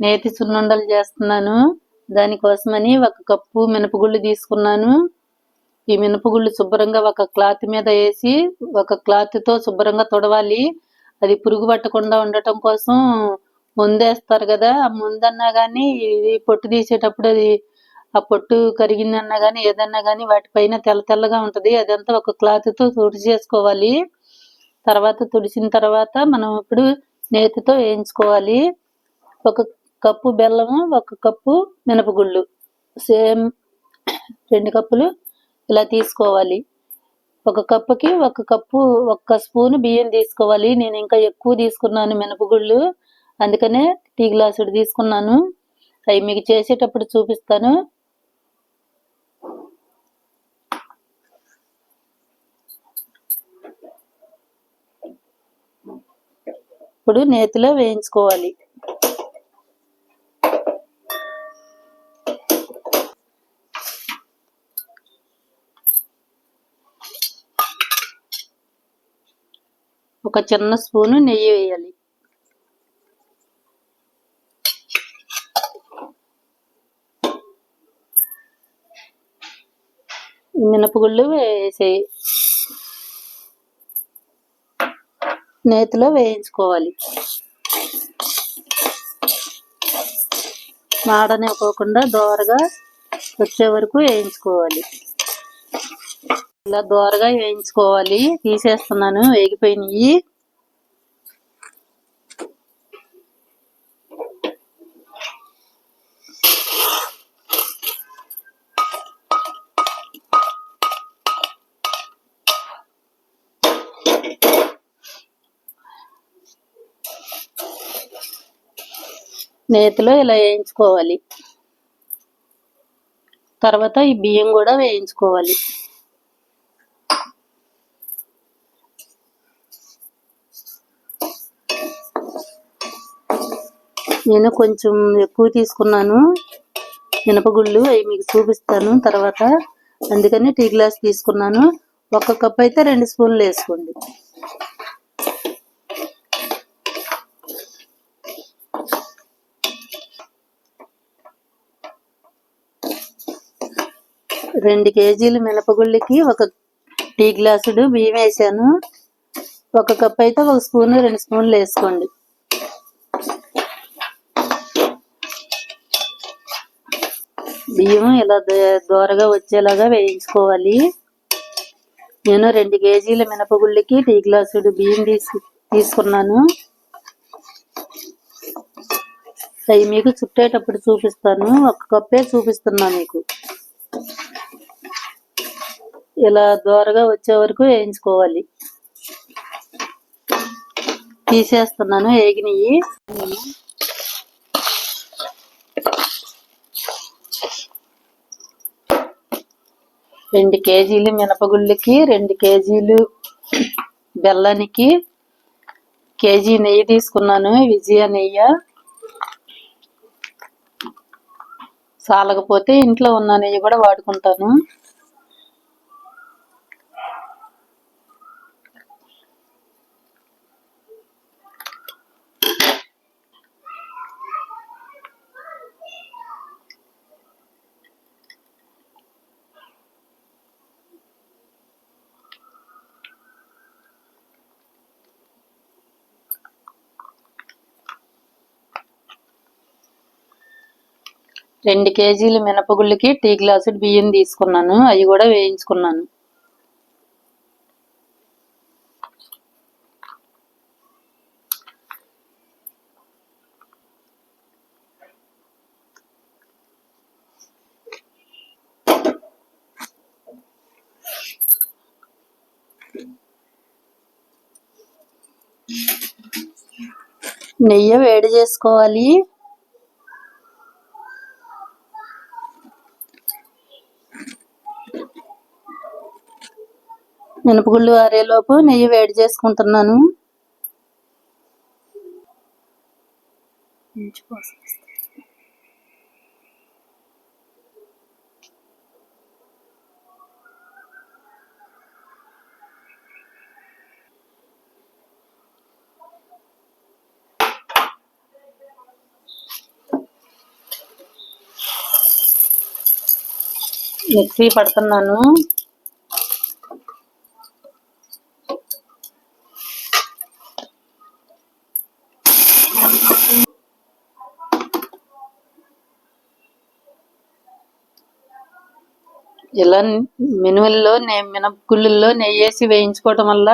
నేతి సున్నుండలు చేస్తున్నాను. దానికోసమని ఒక కప్పు మినపగుళ్ళు తీసుకున్నాను. ఈ మినపగుళ్ళు శుభ్రంగా ఒక క్లాత్ మీద వేసి ఒక క్లాత్తో శుభ్రంగా తొడవాలి. అది పురుగు పట్టకుండా ఉండటం కోసం ముందేస్తారు కదా. ఆ ముందన్నా కానీ ఇది పొట్టు తీసేటప్పుడు అది ఆ పొట్టు కరిగిందన్నా కానీ ఏదన్నా కానీ వాటిపైన తెల్ల తెల్లగా ఉంటుంది. అదంతా ఒక క్లాత్తో చేసుకోవాలి. తర్వాత తుడిచిన తర్వాత మనం ఇప్పుడు నేతితో వేయించుకోవాలి. ఒక కప్పు బెల్లము ఒక కప్పు మినపగుళ్ళు. సేమ్ రెండు కప్పులు ఇలా తీసుకోవాలి. ఒక కప్పుకి ఒక కప్పు ఒక్క స్పూన్ బియ్యం తీసుకోవాలి. నేను ఇంకా ఎక్కువ తీసుకున్నాను మినపగుళ్ళు. అందుకనే టీ గ్లాసుడు తీసుకున్నాను. అవి మీకు చేసేటప్పుడు చూపిస్తాను. ఇప్పుడు నేతిలో వేయించుకోవాలి. ఒక చిన్న స్పూను నెయ్యి వేయాలి. మినపగుళ్ళు వేసేయి నేతిలో వేయించుకోవాలి. మాడనివ్వకుండా దోరగా వచ్చే వరకు వేయించుకోవాలి. ఇలా దోరగా వేయించుకోవాలి. తీసేస్తున్నాను. వేగిపోయినాయి. నేతిలో ఇలా వేయించుకోవాలి. తర్వాత ఈ బియ్యం కూడా వేయించుకోవాలి. నేను కొంచెం ఎక్కువ తీసుకున్నాను. మినపగుళ్ళు అవి మీకు చూపిస్తాను తర్వాత. అందుకని టీ గ్లాస్ తీసుకున్నాను. ఒక కప్ అయితే రెండు స్పూన్లు వేసుకోండి. రెండు కేజీలు మినపగుళ్ళకి ఒక టీ గ్లాసుడు బియ్యం వేసాను. ఒక కప్ అయితే ఒక స్పూన్ రెండు స్పూన్లు వేసుకోండి. బియ్యం ఇలా ద- దోరగా వచ్చేలాగా వేయించుకోవాలి. నేను రెండు కేజీల మినపగుళ్ళకి టీ గ్లాసుడు బియ్యం తీసు తీసుకున్నాను. అవి మీకు చుట్టేటప్పుడు చూపిస్తాను. ఒక కప్పే చూపిస్తున్నా మీకు. ఇలా దోరగా వచ్చే వరకు వేయించుకోవాలి. తీసేస్తున్నాను ఏగినవి రెండు కేజీలు మినపగుళ్ళకి రెండు కేజీలు బెల్లానికి కేజీ నెయ్యి తీసుకున్నాను విజయ నెయ్యి. సాలకపోతే ఇంట్లో ఉన్న నెయ్యి కూడా వాడుకుంటాను. రెండు కేజీలు మినపగుళ్ళకి టీ గ్లాసుడు బియ్యం తీసుకున్నాను. అవి కూడా వేయించుకున్నాను. నెయ్యి వేడి చేసుకోవాలి. మినపగుళ్ళు ఆరేలోపు నెయ్యి వేడి చేసుకుంటున్నాను. మిక్సీ పడుతున్నాను. ఇలా మినువుల్లో మినపగుళ్ళల్లో నెయ్యి వేసి వేయించుకోవటం వల్ల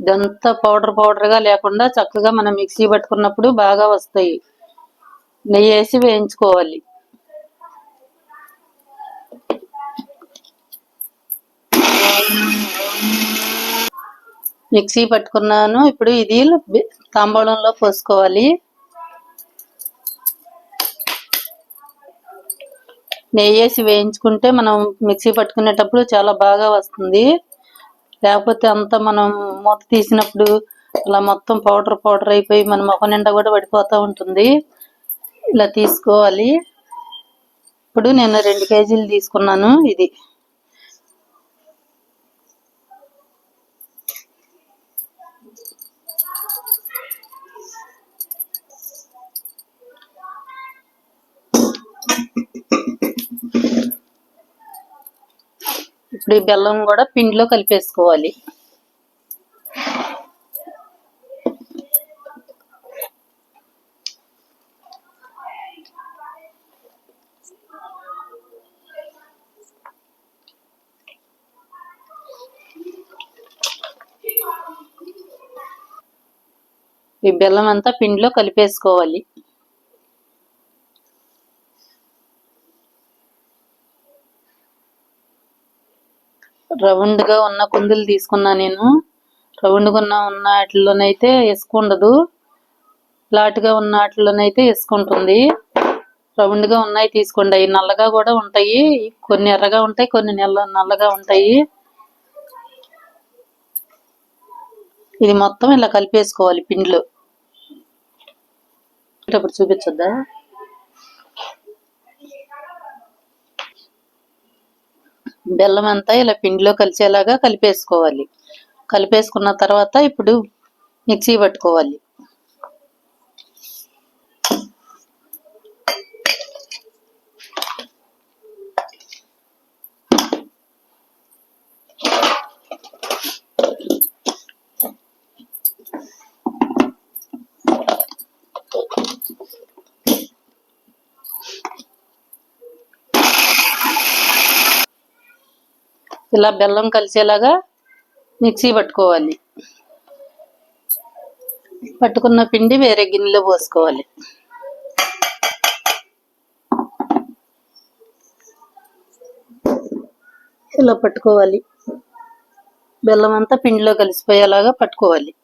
ఇదంతా పౌడర్ పౌడర్గా లేకుండా చక్కగా మనం మిక్సీ పట్టుకున్నప్పుడు బాగా వస్తాయి. నెయ్యి వేసి వేయించుకోవాలి. మిక్సీ పట్టుకున్నాను. ఇప్పుడు ఇది తాంబూలంలో పోసుకోవాలి. నెయ్యి వేసి వేయించుకుంటే మనం మిక్సీ పట్టుకునేటప్పుడు చాలా బాగా వస్తుంది. లేకపోతే అంతా మనం మూత తీసినప్పుడు అలా మొత్తం పౌడర్ పౌడర్ అయిపోయి మన ముఖం నిండా కూడా పడిపోతూ ఉంటుంది. ఇలా తీసుకోవాలి. ఇప్పుడు నేను రెండు కేజీలు తీసుకున్నాను ఇది. ఇప్పుడు ఈ బెల్లం కూడా పిండిలో కలిపేసుకోవాలి. ఈ బెల్లం అంతా పిండిలో కలిపేసుకోవాలి. రౌండ్గా ఉన్న కుందులు తీసుకున్నా నేను. రౌండ్గా ఉన్న ఉన్న వాటిలోనైతే ఇసుక ఉండదు ఫ్లాట్గా ఉన్న వాటిలోనైతే ఇసుక ఉంటుంది రౌండ్గా ఉన్నాయి తీసుకోండి. అవి నల్లగా కూడా ఉంటాయి. కొన్ని ఎర్రగా ఉంటాయి కొన్ని నల్ల నల్లగా ఉంటాయి. ఇది మొత్తం ఇలా కలిపేసుకోవాలి పిండిలో. ఇప్పుడు చూపించొద్దా? బెల్లం అంతా ఇలా పిండిలో కలిసేలాగా కలిపేసుకోవాలి. కలిపేసుకున్న తర్వాత ఇప్పుడు మిక్సీ పట్టుకోవాలి. ఇలా బెల్లం కలిసేలాగా మిక్సీ పట్టుకోవాలి. పట్టుకున్న పిండి వేరే గిన్నెలో పోసుకోవాలి. ఇలా పట్టుకోవాలి. బెల్లం అంతా పిండిలో కలిసిపోయేలాగా పట్టుకోవాలి.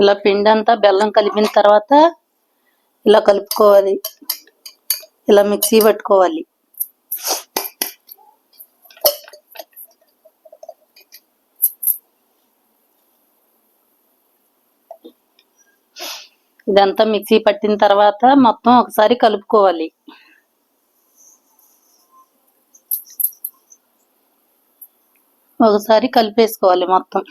ఇలా పిండి అంతా బెల్లం కలిపిన తర్వాత ఇలా కలుపుకోవాలి. ఇలా మిక్సీ పట్టుకోవాలి. ఇదంతా మిక్సీ పట్టిన తర్వాత మొత్తం ఒకసారి కలుపుకోవాలి. ఒకసారి కలిపేసుకోవాలి మొత్తం.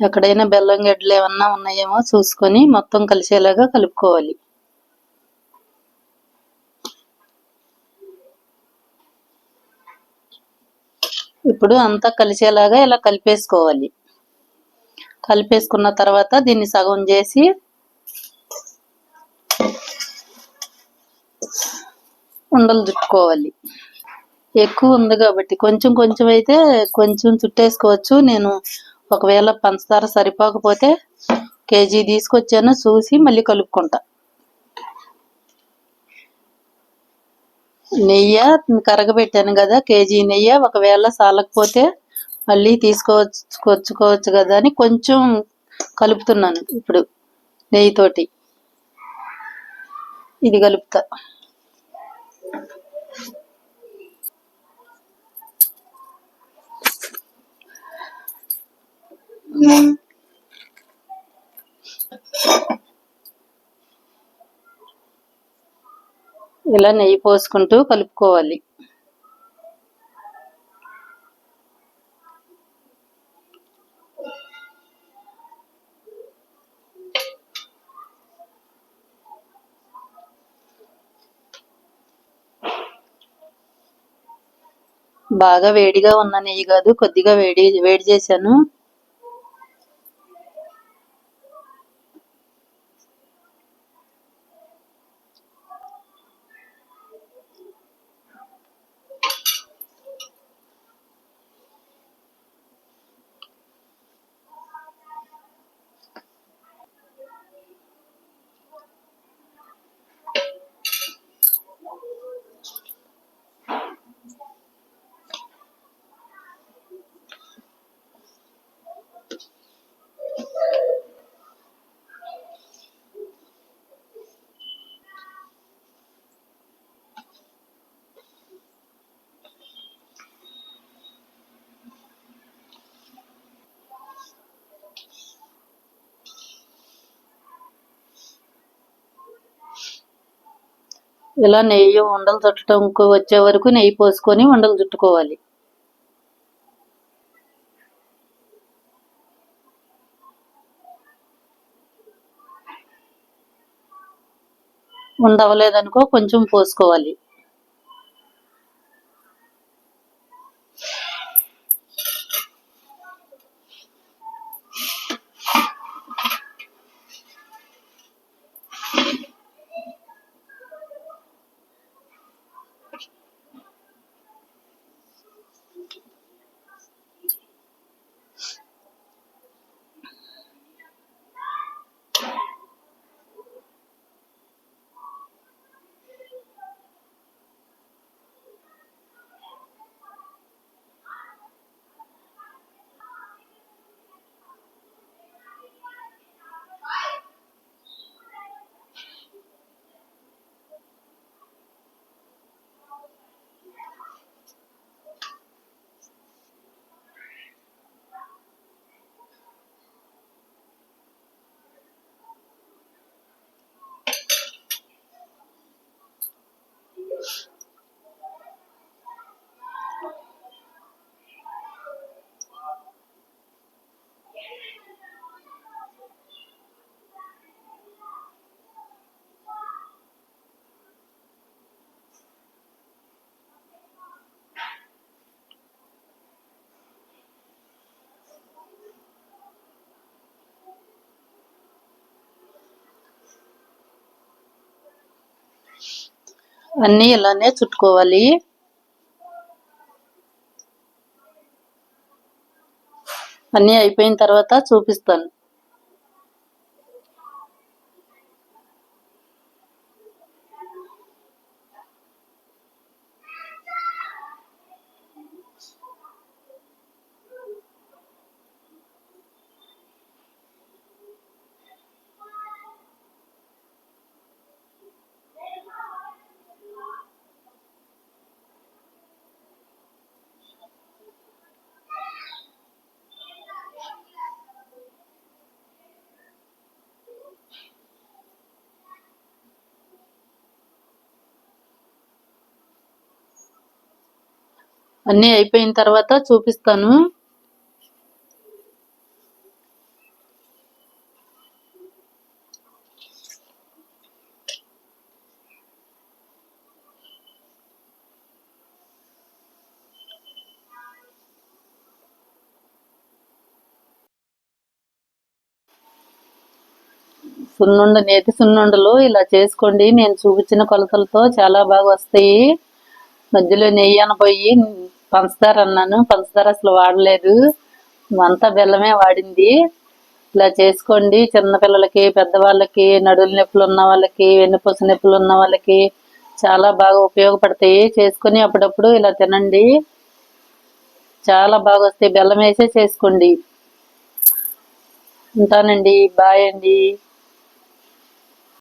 ఎక్కడైనా బెల్లం గడ్డలు ఏమన్నా ఉన్నాయేమో చూసుకొని మొత్తం కలిసేలాగా కలుపుకోవాలి. ఇప్పుడు అంతా కలిసేలాగా ఇలా కలిపేసుకోవాలి. కలిపేసుకున్న తర్వాత దీన్ని సగం చేసి ఉండలు చుట్టుకోవాలి. ఎక్కువ ఉంది కాబట్టి కొంచెం కొంచెం అయితే కొంచెం చుట్టేసుకోవచ్చు. నేను ఒకవేళ పంచదార సరిపోకపోతే కేజీ తీసుకొచ్చాను చూసి మళ్ళీ కలుపుకుంటా. నెయ్యి కరగబెట్టాను కదా కేజీ నెయ్యి. ఒకవేళ సాలకపోతే మళ్ళీ తీసుకోవచ్చుకోవచ్చు కదా అని కొంచెం కలుపుతున్నాను ఇప్పుడు నెయ్యితోటి. ఇది కలుపుతా. ఇలా నెయ్యి పోసుకుంటూ కలుపుకోవాలి. బాగా వేడిగా ఉన్న నెయ్యి కాదు కొద్దిగా వేడి వేడి చేశాను. ఇలా నెయ్యి ఉండలు చుట్టడం వచ్చే వరకు నెయ్యి పోసుకొని ఉండలు చుట్టుకోవాలి. ఉండవలేదనుకో కొంచెం పోసుకోవాలి. అన్నీ ఇలానే చుట్టుకోవాలి. అన్నీ అయిపోయిన తర్వాత చూపిస్తాను. అన్నీ అయిపోయిన తర్వాత చూపిస్తాను. సున్నుండ నేతి సున్నుండలు ఇలా చేసుకోండి. నేను చూపించిన కొలతలతో చాలా బాగా వస్తాయి. మధ్యలో నెయ్యి అనపోయి పంచదార అన్నాను. పంచదార అసలు వాడలేదు. అంతా బెల్లమే వాడింది. ఇలా చేసుకోండి. చిన్నపిల్లలకి పెద్దవాళ్ళకి నడుల నొప్పులు ఉన్న వాళ్ళకి వెన్నుపూస నొప్పులు ఉన్న వాళ్ళకి చాలా బాగా ఉపయోగపడతాయి. చేసుకొని అప్పుడప్పుడు ఇలా తినండి. చాలా బాగా వస్తాయి. బెల్లం వేసే చేసుకోండి. ఉంటానండి. బాయ్ అండి.